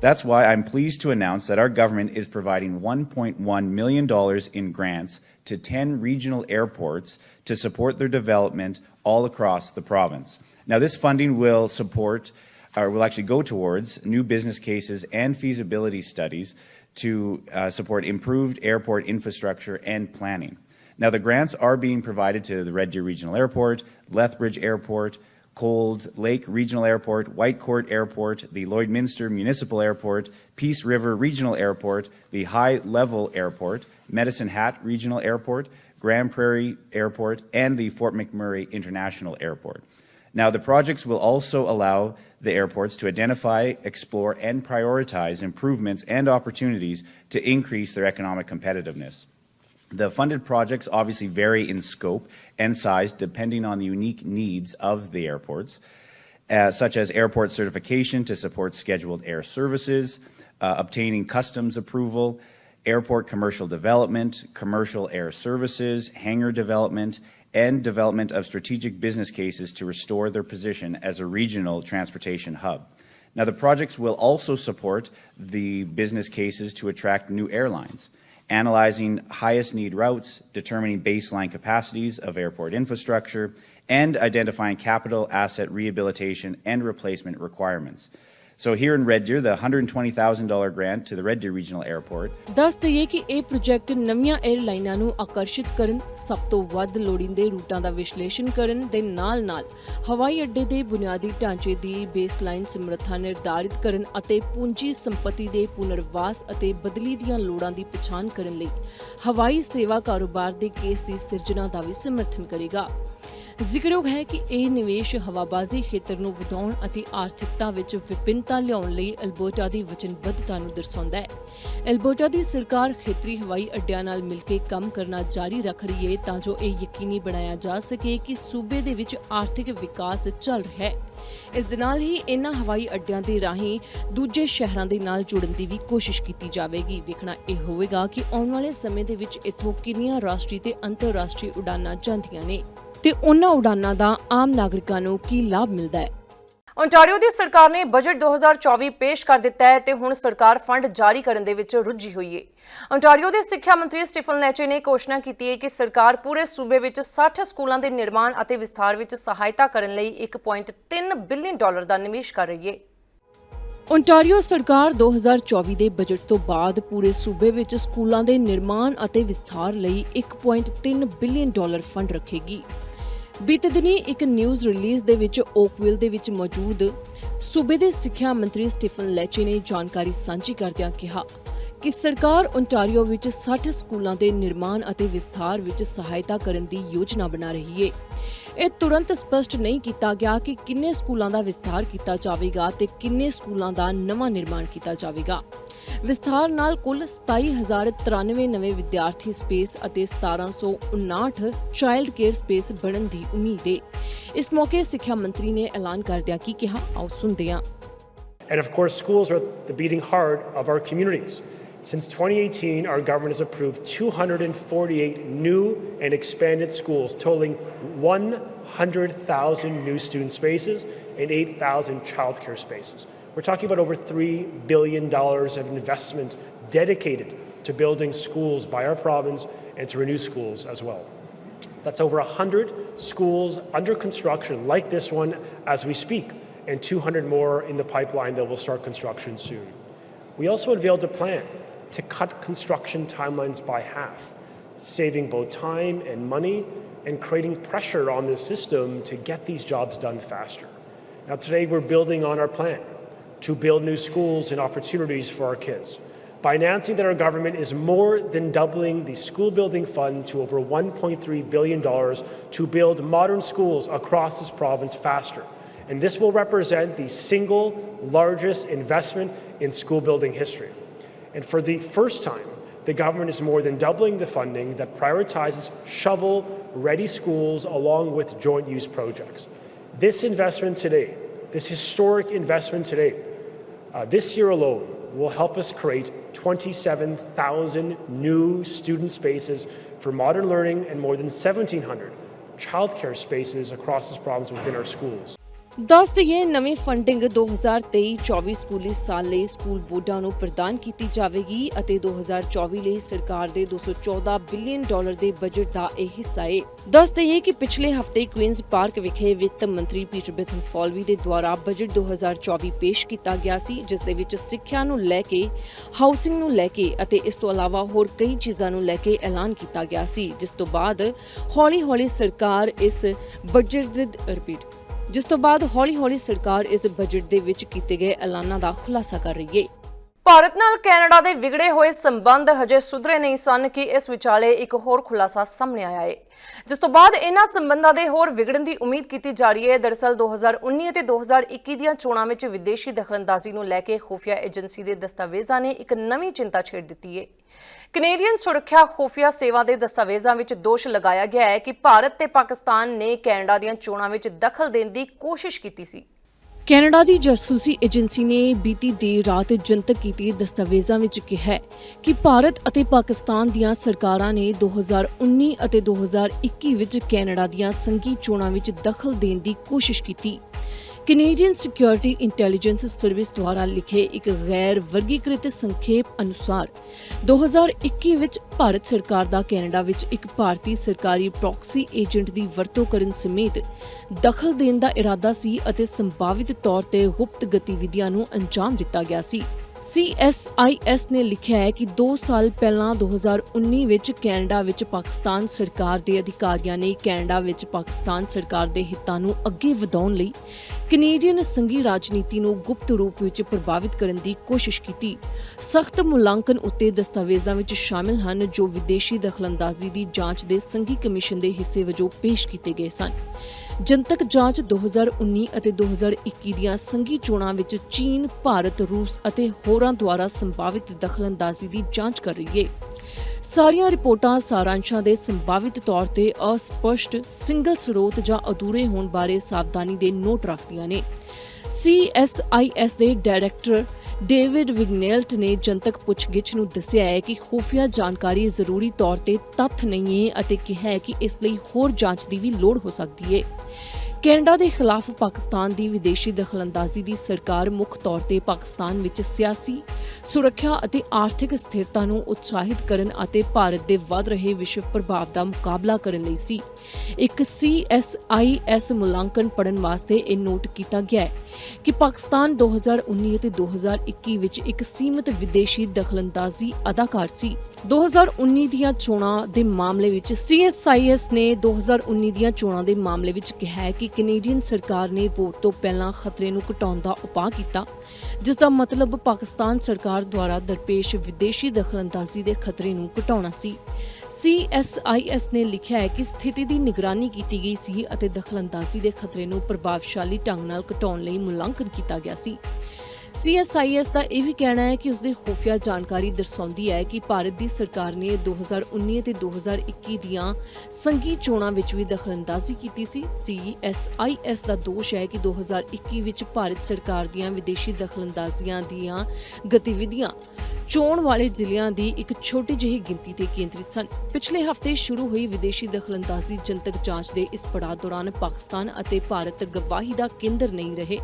That's why I'm pleased to announce that our government is providing $1.1 million in grants to 10 regional airports to support their development all across the province. Now, this funding will support, or will actually go towards, new business cases and feasibility studies to uh, support improved airport infrastructure and planning. Now, the grants are being provided to the Red Deer Regional Airport, Lethbridge Airport, Cold Lake Regional Airport, Whitecourt Airport, the Lloydminster Municipal Airport, Peace River Regional Airport, the High Level Airport, Medicine Hat Regional Airport, Grand Prairie Airport, and the Fort McMurray International Airport. Now, the projects will also allow the airports to identify, explore, and prioritize improvements and opportunities to increase their economic competitiveness. The funded projects obviously vary in scope and size depending on the unique needs of the airports, uh, such as airport certification to support scheduled air services, uh, obtaining customs approval, airport commercial development, commercial air services, hangar development, and development of strategic business cases to restore their position as a regional transportation hub. Now, the projects will also support the business cases to attract new airlines, analyzing highest need routes, determining baseline capacities of airport infrastructure, and identifying capital asset rehabilitation and replacement requirements. So, here in Red Deer, the $120,000 grant to the Red Deer Regional Airport. ਦੱਸ ਦਈਏ ਕਿ ਇਹ project ਨਵੀਆਂ 에ਅਰਲਾਈਨਾਂ ਨੂੰ ਆਕਰਸ਼ਿਤ ਕਰਨ ਸਭ ਤੋਂ ਵੱਧ ਲੋੜੀਂਦੇ ਰੂਟਾਂ ਦਾ ਵਿਸ਼ਲੇਸ਼ਣ ਕਰਨ ਦੇ ਨਾਲ-ਨਾਲ ਹਵਾਈ ਅੱਡੇ ਦੇ ਬੁਨਿਆਦੀ ਢਾਂਚੇ ਦੀ ਬੇਸਲਾਈਨ ਸਮਰੱਥਾ ਨਿਰਧਾਰਿਤ ਕਰਨ ਅਤੇ ਪੂੰਜੀ ਸੰਪਤੀ ਦੇ ਪੁਨਰਵਾਸ ਅਤੇ ਬਦਲੀ ਦੀਆਂ ਲੋੜਾਂ ਦੀ ਪਛਾਣ ਕਰਨ ਲਈ ਹਵਾਈ ਸੇਵਾ ਕਾਰੋਬਾਰ ਦੇ ਕੇਸ ਦੀ ਸਿਰਜਣਾ ਦਾ ਵੀ ਸਮਰਥਨ ਕਰੇਗਾ। ਜ਼ਿਕਰਯੋਗ ਹੈ ਕਿ ਇਹ ਨਿਵੇਸ਼ ਹਵਾਬਾਜ਼ੀ ਖੇਤਰ ਨੂੰ ਵਧਾਉਣ ਅਤੇ ਆਰਥਿਕਤਾ ਵਿੱਚ ਵਿਭਿੰਨਤਾ ਲਿਆਉਣ ਲਈ ਅਲਬਰਟਾ ਦੀ ਵਚਨਬੱਧਤਾ ਨੂੰ ਦਰਸਾਉਂਦਾ ਹੈ। ਅਲਬਰਟਾ ਦੀ ਸਰਕਾਰ ਖੇਤਰੀ ਹਵਾਈ ਅੱਡਿਆਂ ਨਾਲ ਮਿਲ ਕੇ ਕੰਮ ਕਰਨਾ ਜਾਰੀ ਰੱਖ ਰਹੀ ਹੈ ਤਾਂ ਜੋ ਇਹ ਯਕੀਨੀ ਬਣਾਇਆ ਜਾ ਸਕੇ ਕਿ ਸੂਬੇ ਦੇ ਵਿੱਚ ਆਰਥਿਕ ਵਿਕਾਸ ਚੱਲ ਰਿਹਾ ਹੈ। ਇਸ ਦੇ ਨਾਲ ਹੀ ਇਹਨਾਂ ਹਵਾਈ ਅੱਡਿਆਂ ਦੇ ਰਾਹੀਂ ਦੂਜੇ ਸ਼ਹਿਰਾਂ ਦੇ ਨਾਲ ਜੁੜਨ ਦੀ ਵੀ ਕੋਸ਼ਿਸ਼ ਕੀਤੀ ਜਾਵੇਗੀ। ਵੇਖਣਾ ਇਹ ਹੋਵੇਗਾ ਕਿ ਆਉਣ ਵਾਲੇ ਸਮੇਂ ਦੇ ਵਿੱਚ ਇੱਥੋਂ ਕਿੰਨੀਆਂ ਰਾਸ਼ਟਰੀ ਤੇ ਅੰਤਰਰਾਸ਼ਟਰੀ ਉਡਾਨਾਂ ਜਾਂਦੀਆਂ ਨੇ। ਤੇ ਉਹਨਾਂ ਉਡਾਨਾਂ ਦਾ ਆਮ ਨਾਗਰਿਕਾਂ ਨੂੰ ਕੀ ਲਾਭ ਮਿਲਦਾ ਹੈ? ਓਨਟਾਰੀਓ ਦੀ ਸਰਕਾਰ ਨੇ ਬਜਟ 2024 ਪੇਸ਼ ਕਰ ਦਿੱਤਾ ਹੈ ਤੇ ਹੁਣ ਸਰਕਾਰ ਫੰਡ ਜਾਰੀ ਕਰਨ ਦੇ ਵਿੱਚ ਰੁੱਝੀ ਹੋਈ ਹੈ। ਓਨਟਾਰੀਓ ਦੇ ਸਿੱਖਿਆ ਮੰਤਰੀ ਸਟੀਫਨ ਲੈਚੇ ਨੇ ਘੋਸ਼ਣਾ ਕੀਤੀ ਹੈ ਕਿ ਸਰਕਾਰ ਪੂਰੇ ਸੂਬੇ ਵਿੱਚ 60 ਸਕੂਲਾਂ ਦੇ ਨਿਰਮਾਣ ਅਤੇ ਵਿਸਥਾਰ ਵਿੱਚ ਸਹਾਇਤਾ ਕਰਨ ਲਈ 1.3 ਬਿਲੀਅਨ ਡਾਲਰ ਦਾ ਨਿਵੇਸ਼ ਕਰ ਰਹੀ ਹੈ। ਓਨਟਾਰੀਓ ਸਰਕਾਰ 2024 ਦੇ ਬਜਟ ਤੋਂ ਬਾਅਦ ਪੂਰੇ ਸੂਬੇ ਵਿੱਚ ਸਕੂਲਾਂ ਦੇ ਨਿਰਮਾਣ ਅਤੇ ਵਿਸਥਾਰ ਲਈ 1.3 ਬਿਲੀਅਨ ਡਾਲਰ ਫੰਡ ਰੱਖੇਗੀ। ਬੀਤੇ ਦਿਨੀ ਇੱਕ ਨਿਊਜ਼ ਰਿਲੀਜ਼ ਦੇ ਵਿੱਚ ਓਕਵਿਲ ਦੇ ਵਿੱਚ ਮੌਜੂਦ ਸੂਬੇ ਦੇ ਸਿੱਖਿਆ ਮੰਤਰੀ ਸਟੀਫਨ ਲੈਚੇ ਨੇ ਜਾਣਕਾਰੀ ਸਾਂਝੀ ਕਰਦਿਆਂ ਕਿਹਾ ਕਿ ਸਰਕਾਰ ਓਨਟਾਰੀਓ ਵਿੱਚ 60 ਸਕੂਲਾਂ ਦੇ ਨਿਰਮਾਣ ਅਤੇ ਵਿਸਥਾਰ ਵਿੱਚ ਸਹਾਇਤਾ ਕਰਨ ਦੀ ਯੋਜਨਾ ਬਣਾ ਰਹੀ ਹੈ ਇਹ ਤੁਰੰਤ ਸਪਸ਼ਟ ਨਹੀਂ ਕੀਤਾ ਗਿਆ ਕਿ ਕਿੰਨੇ ਸਕੂਲਾਂ ਦਾ ਵਿਸਥਾਰ ਕੀਤਾ ਜਾਵੇਗਾ ਤੇ ਕਿੰਨੇ ਸਕੂਲਾਂ ਦਾ ਨਵਾਂ ਨਿਰਮਾਣ ਕੀਤਾ ਜਾਵੇਗਾ। ਵਿਸਥਾਰ ਨਾਲ ਕੁੱਲ 27093 ਨਵੇਂ ਵਿਦਿਆਰਥੀ ਸਪੇਸ ਅਤੇ 1759 ਚਾਈਲਡ ਕੇਅਰ ਸਪੇਸ ਬਣਨ ਦੀ ਉਮੀਦ ਹੈ ਇਸ ਮੌਕੇ ਸਿੱਖਿਆ ਮੰਤਰੀ ਨੇ ਐਲਾਨ ਕਰਦਿਆਂ ਕੀ ਕਿਹਾ ਆਓ ਸੁਣਦੇ ਹਾਂ And of course, schools are the beating heart of our communities. Since 2018, our government has approved 248 new and expanded schools, totaling 100,000 new student spaces and 8,000 childcare spaces. We're talking about over $3 billion of investment dedicated to building schools by our province and to renew schools as well. That's over 100 schools under construction, like this one, as we speak, and 200 more in the pipeline that will start construction soon. We also unveiled a plan to cut construction timelines by half, saving both time and money and creating pressure on the system to get these jobs done faster. Now, today we're building on our plan to build new schools and opportunities for our kids by announcing that our government is more than doubling the school building fund to over $1.3 billion to build modern schools across this province faster. And this will represent the single largest investment in school building history. And for the first time, the government is more than doubling the funding that prioritizes shovel ready schools along with joint use projects. This investment today, this historic investment today, uh, this year alone, will help us create 27,000 new student spaces for modern learning and more than 1,700 childcare spaces across this province within our schools. ਦੱਸ ਦਈਏ, ਨਵੀਂ funding 2023-24 ਸਕੂਲੀ ਸਾਲ ਲਈ school ਬੋਰਡਾਂ ਨੂੰ ਪ੍ਰਦਾਨ ਕੀਤੀ ਜਾਵੇਗੀ ਅਤੇ 2024 ਲਈ ਸਰਕਾਰ ਦੇ 214 ਬਿਲੀਅਨ ਡਾਲਰ ਦੇ ਬਜਟ ਦਾ ਇਹ ਹਿੱਸਾ ਹੈ ਦੱਸ ਦਈਏ ਕਿ ਪਿਛਲੇ ਹਫ਼ਤੇ ਕੁਈਨਜ਼ ਪਾਰਕ ਵਿਖੇ ਵਿੱਤ ਮੰਤਰੀ ਪੀਟਰ ਬਿਥਨ ਫਾਲਵੀ ਦੇ ਦੁਆਰਾ ਬਜਟ 2024 ਪੇਸ਼ ਕੀਤਾ ਗਿਆ ਸੀ, ਜਿਸ ਦੇ ਵਿੱਚ ਸਿੱਖਿਆ ਨੂੰ ਲੈ ਕੇ ਹਾਊਸਿੰਗ ਨੂੰ ਲੈ ਕੇ ਅਤੇ ਇਸ ਤੋਂ ਇਲਾਵਾ ਹੋਰ ਕਈ ਚੀਜ਼ਾਂ ਨੂੰ ਲੈ ਕੇ ਐਲਾਨ ਕੀਤਾ ਗਿਆ ਸੀ, ਜਿਸ ਤੋਂ ਬਾਅਦ ਹੌਲੀ-ਹੌਲੀ ਸਰਕਾਰ ਇਸ ਬਜਟ ਦੇ ਰਿਪੀਟ ਜਿਸ ਤੋਂ ਬਾਅਦ ਹੌਲੀ-ਹੌਲੀ ਸਰਕਾਰ ਇਸ ਬਜਟ ਦੇ ਵਿੱਚ ਕੀਤੇ ਗਏ ਐਲਾਨਾਂ ਦਾ ਖੁਲਾਸਾ ਕਰ ਰਹੀ ਹੈ ਭਾਰਤ ਨਾਲ ਕੈਨੇਡਾ ਦੇ ਵਿਗੜੇ ਹੋਏ ਸੰਬੰਧ ਹਜੇ ਸੁਧਰੇ ਨਹੀਂ ਸਨ ਕਿ ਇਸ ਵਿਚਾਲੇ ਇੱਕ ਹੋਰ ਖੁਲਾਸਾ ਸਾਹਮਣੇ ਆਇਆ ਹੈ ਜਿਸ ਤੋਂ ਬਾਅਦ ਇਹਨਾਂ ਸੰਬੰਧਾਂ ਦੇ ਹੋਰ ਵਿਗੜਨ ਦੀ ਉਮੀਦ ਕੀਤੀ ਜਾ ਰਹੀ ਹੈ ਦਰਅਸਲ 2019 ਅਤੇ 2021 ਦੀਆਂ ਚੋਣਾਂ ਵਿੱਚ ਵਿਦੇਸ਼ੀ ਦਖਲਅੰਦਾਜ਼ੀ ਨੂੰ ਲੈ ਕੇ ਖੁਫੀਆ ਏਜੰਸੀ ਦੇ ਦਸਤਾਵੇਜ਼ਾਂ ਨੇ ਇੱਕ ਨਵੀਂ ਚਿੰਤਾ ਛੇੜ ਦਿੱਤੀ ਹੈ ਕੈਨੇਡੀਅਨ ਸੁਰੱਖਿਆ ਖੁਫੀਆ ਸੇਵਾ ਦੇ ਦਸਤਾਵੇਜ਼ਾਂ ਵਿੱਚ ਦੋਸ਼ ਲਗਾਇਆ ਗਿਆ ਹੈ ਕਿ ਭਾਰਤ ਤੇ ਪਾਕਿਸਤਾਨ ਨੇ ਕੈਨੇਡਾ ਦੀਆਂ ਚੋਣਾਂ ਵਿੱਚ ਦਖਲ ਦੇਣ ਦੀ ਕੋਸ਼ਿਸ਼ ਕੀਤੀ ਸੀ। ਕੈਨੇਡਾ ਦੀ ਜਾਸੂਸੀ ਏਜੰਸੀ ਨੇ ਬੀਤੀ ਦੇਰ ਰਾਤ ਜਨਤਕ ਕੀਤੀ ਦਸਤਾਵੇਜ਼ਾਂ ਵਿੱਚ ਕਿਹਾ ਕਿ ਭਾਰਤ ਅਤੇ ਪਾਕਿਸਤਾਨ ਦੀਆਂ ਸਰਕਾਰਾਂ ਨੇ 2019 ਅਤੇ 2021 ਵਿੱਚ ਕੈਨੇਡਾ ਦੀਆਂ ਸੰਘੀ ਚੋਣਾਂ ਵਿੱਚ ਦਖਲ ਦੇਣ ਦੀ ਕੋਸ਼ਿਸ਼ ਕੀਤੀ। ਕੈਨੇਡੀਅਨ ਸਿਕਿਉਰਿਟੀ ਇੰਟੈਲੀਜੈਂਸ ਸਰਵਿਸ ਦੁਆਰਾ ਲਿਖੇ ਇੱਕ ਗੈਰ ਵਰਗੀਕ੍ਰਿਤ ਸੰਖੇਪ ਅਨੁਸਾਰ 2021 ਵਿੱਚ ਭਾਰਤ ਸਰਕਾਰ ਦਾ ਕੈਨੇਡਾ ਵਿੱਚ ਇੱਕ ਭਾਰਤੀ ਸਰਕਾਰੀ ਪ੍ਰੌਕਸੀ ਏਜੰਟ ਦੀ ਵਰਤੋਂ ਕਰਨ ਸਮੇਤ ਦਖਲ ਦੇਣ ਦਾ ਇਰਾਦਾ ਸੀ ਅਤੇ ਸੰਭਾਵਿਤ ਤੌਰ ਤੇ ਗੁਪਤ ਗਤੀਵਿਧੀਆਂ ਨੂੰ ਅੰਜਾਮ ਦਿੱਤਾ ਗਿਆ ਸੀ। CSIS ਨੇ ਲਿਖਿਆ ਹੈ ਕਿ 2 ਸਾਲ ਪਹਿਲਾਂ 2019 ਵਿੱਚ ਕੈਨੇਡਾ ਵਿੱਚ ਪਾਕਿਸਤਾਨ ਸਰਕਾਰ ਦੇ ਅਧਿਕਾਰੀਆਂ ਨੇ ਕੈਨੇਡਾ ਵਿੱਚ ਪਾਕਿਸਤਾਨ ਸਰਕਾਰ ਦੇ ਹਿੱਤਾਂ ਨੂੰ ਅੱਗੇ ਵਧਾਉਣ ਲਈ ਕੈਨੇਡੀਅਨ ਸੰਘੀ ਰਾਜਨੀਤੀ ਨੂੰ ਗੁਪਤ ਰੂਪ ਵਿੱਚ ਪ੍ਰਭਾਵਿਤ ਕਰਨ ਦੀ ਕੋਸ਼ਿਸ਼ ਕੀਤੀ। ਸਖਤ ਮੁਲਾਂਕਣ ਉੱਤੇ ਦਸਤਾਵੇਜ਼ਾਂ ਵਿੱਚ ਸ਼ਾਮਿਲ ਹਨ ਜੋ ਵਿਦੇਸ਼ੀ ਦਖਲਅੰਦਾਜ਼ੀ ਦੀ ਜਾਂਚ ਦੇ ਸੰਘੀ ਕਮਿਸ਼ਨ ਦੇ ਹਿੱਸੇ ਵਜੋਂ ਪੇਸ਼ ਕੀਤੇ ਗਏ ਸਨ। ਜਨਤਕ ਜਾਂਚ 2019 ਅਤੇ 2021 ਦੀਆਂ ਸੰਘੀ ਚੋਣਾਂ ਵਿੱਚ ਚੀਨ, ਭਾਰਤ, ਰੂਸ ਅਤੇ ਹੋਰਾਂ ਦੁਆਰਾ ਸੰਭਾਵਿਤ ਦਖਲਅੰਦਾਜ਼ੀ ਦੀ ਜਾਂਚ ਕਰ ਰਹੀ ਹੈ। ਸਾਰੀਆਂ ਰਿਪੋਰਟਾਂ ਸਾਰਾਂਸ਼ਾਂ ਦੇ ਸੰਭਾਵਿਤ ਤੌਰ ਤੇ ਅਸਪਸ਼ਟ ਸਿੰਗਲ ਸਰੋਤ ਜਾਂ ਅਧੂਰੇ ਹੋਣ ਬਾਰੇ ਸਾਵਧਾਨੀ ਦੇ ਨੋਟ ਰੱਖਦੀਆਂ ਨੇ CSIS ਦੇ ਡਾਇਰੈਕਟਰ ਡੇਵਿਡ ਵਿਗਨੇਲਟ ਨੇ ਜਨਤਕ ਪੁੱਛਗਿੱਛ ਨੂੰ ਦੱਸਿਆ ਹੈ ਕਿ ਖੁਫੀਆ ਜਾਣਕਾਰੀ ਜ਼ਰੂਰੀ ਤੌਰ ਤੇ ਤੱਥ ਨਹੀਂ ਹੈ ਅਤੇ ਕਿਹਾ ਹੈ ਕਿ ਇਸ ਲਈ ਹੋਰ ਜਾਂਚ ਦੀ ਵੀ ਲੋੜ ਹੋ ਸਕਦੀ ਹੈ। ਕੈਨੇਡਾ ਦੇ ਖਿਲਾਫ ਪਾਕਿਸਤਾਨ ਦੀ ਵਿਦੇਸ਼ੀ ਦਖਲਅੰਦਾਜ਼ੀ ਦੀ ਸਰਕਾਰ ਮੁੱਖ ਤੌਰ ਤੇ ਪਾਕਿਸਤਾਨ ਵਿੱਚ ਸਿਆਸੀ, ਸੁਰੱਖਿਆ ਅਤੇ ਆਰਥਿਕ ਸਥਿਰਤਾ ਨੂੰ ਉਤਸ਼ਾਹਿਤ ਕਰਨ ਅਤੇ ਭਾਰਤ ਦੇ ਵੱਧ ਰਹੇ ਵਿਸ਼ਵ ਪ੍ਰਭਾਵ ਦਾ ਮੁਕਾਬਲਾ ਕਰਨ ਲਈ ਸੀ। ਇੱਕ CSIS ਮੁਲਾਂਕਣ ਪੜਨ ਵਾਸਤੇ ਇਹ ਨੋਟ ਕੀਤਾ ਗਿਆ ਹੈ ਕਿ ਪਾਕਿਸਤਾਨ 2019 ਅਤੇ 2021 ਵਿੱਚ ਇੱਕ ਸੀਮਿਤ ਵਿਦੇਸ਼ੀ ਦਖਲਅੰਦਾਜ਼ੀ ਅਦਾਕਾਰ ਸੀ। 2019 ਦੀਆਂ ਚੋਣਾਂ ਦੇ ਮਾਮਲੇ ਵਿੱਚ CSIS ਨੇ 2019 ਦੀਆਂ ਚੋਣਾਂ ਦੇ ਮਾਮਲੇ ਵਿੱਚ ਕਿਹਾ ਹੈ ਕਿ ਕੈਨੇਡੀਅਨ ਸਰਕਾਰ ਨੇ ਵੋਟ ਤੋਂ ਪਹਿਲਾਂ ਖਤਰੇ ਨੂੰ ਘਟਾਉਣ ਦਾ ਉਪਾਅ ਕੀਤਾ, ਜਿਸ ਦਾ ਮਤਲਬ ਪਾਕਿਸਤਾਨ ਸਰਕਾਰ ਦੁਆਰਾ ਦਰਪੇਸ਼ ਵਿਦੇਸ਼ੀ ਦਖਲਅੰਦਾਜ਼ੀ ਦੇ ਖਤਰੇ ਨੂੰ ਘਟਾਉਣਾ ਸੀ। CSIS ਨੇ ਲਿਖਿਆ ਹੈ ਕਿ ਸਥਿਤੀ ਦੀ ਨਿਗਰਾਨੀ ਕੀਤੀ ਗਈ ਸੀ ਅਤੇ ਦਖਲਅੰਦਾਜ਼ੀ ਦੇ ਖਤਰੇ ਨੂੰ ਪ੍ਰਭਾਵਸ਼ਾਲੀ ਢੰਗ ਨਾਲ ਘਟਾਉਣ ਲਈ ਮੁਲਾਂਕਣ ਕੀਤਾ ਗਿਆ ਸੀ। CSIS ਦਾ ਇਹ ਵੀ ਕਹਿਣਾ ਹੈ ਕਿ ਉਸਦੀ ਖੁਫੀਆ ਜਾਣਕਾਰੀ ਦਰਸਾਉਂਦੀ ਹੈ ਕਿ ਭਾਰਤ ਦੀ ਸਰਕਾਰ ਨੇ 2019 ਅਤੇ 2021 ਦੀਆਂ ਸੰਘੀ ਚੋਣਾਂ ਵਿੱਚ ਵੀ ਦਖਲਅੰਦਾਜ਼ੀ ਕੀਤੀ ਸੀ। CSIS ਦਾ ਦੋਸ਼ ਹੈ ਕਿ 2021 ਵਿੱਚ ਭਾਰਤ ਸਰਕਾਰ ਦੀਆਂ ਵਿਦੇਸ਼ੀ ਦਖਲਅੰਦਾਜ਼ੀਆਂ ਦੀਆਂ ਗਤੀਵਿਧੀਆਂ ਚੋਣ ਵਾਲੇ ਜ਼ਿਲ੍ਹਿਆਂ ਦੀ ਇੱਕ ਛੋਟੀ ਜਿਹੀ ਗਿਣਤੀ ਤੇ ਕੇਂਦਰਿਤ ਸਨ। ਪਿਛਲੇ ਹਫ਼ਤੇ ਸ਼ੁਰੂ ਹੋਈ ਵਿਦੇਸ਼ੀ ਦਖਲਅੰਦਾਜ਼ੀ ਜਨਤਕ ਜਾਂਚ ਦੇ ਇਸ ਪੜਾਅ ਦੌਰਾਨ ਪਾਕਿਸਤਾਨ ਅਤੇ ਭਾਰਤ ਗਵਾਹੀ ਦਾ ਕੇਂਦਰ ਨਹੀਂ ਰਹੇ।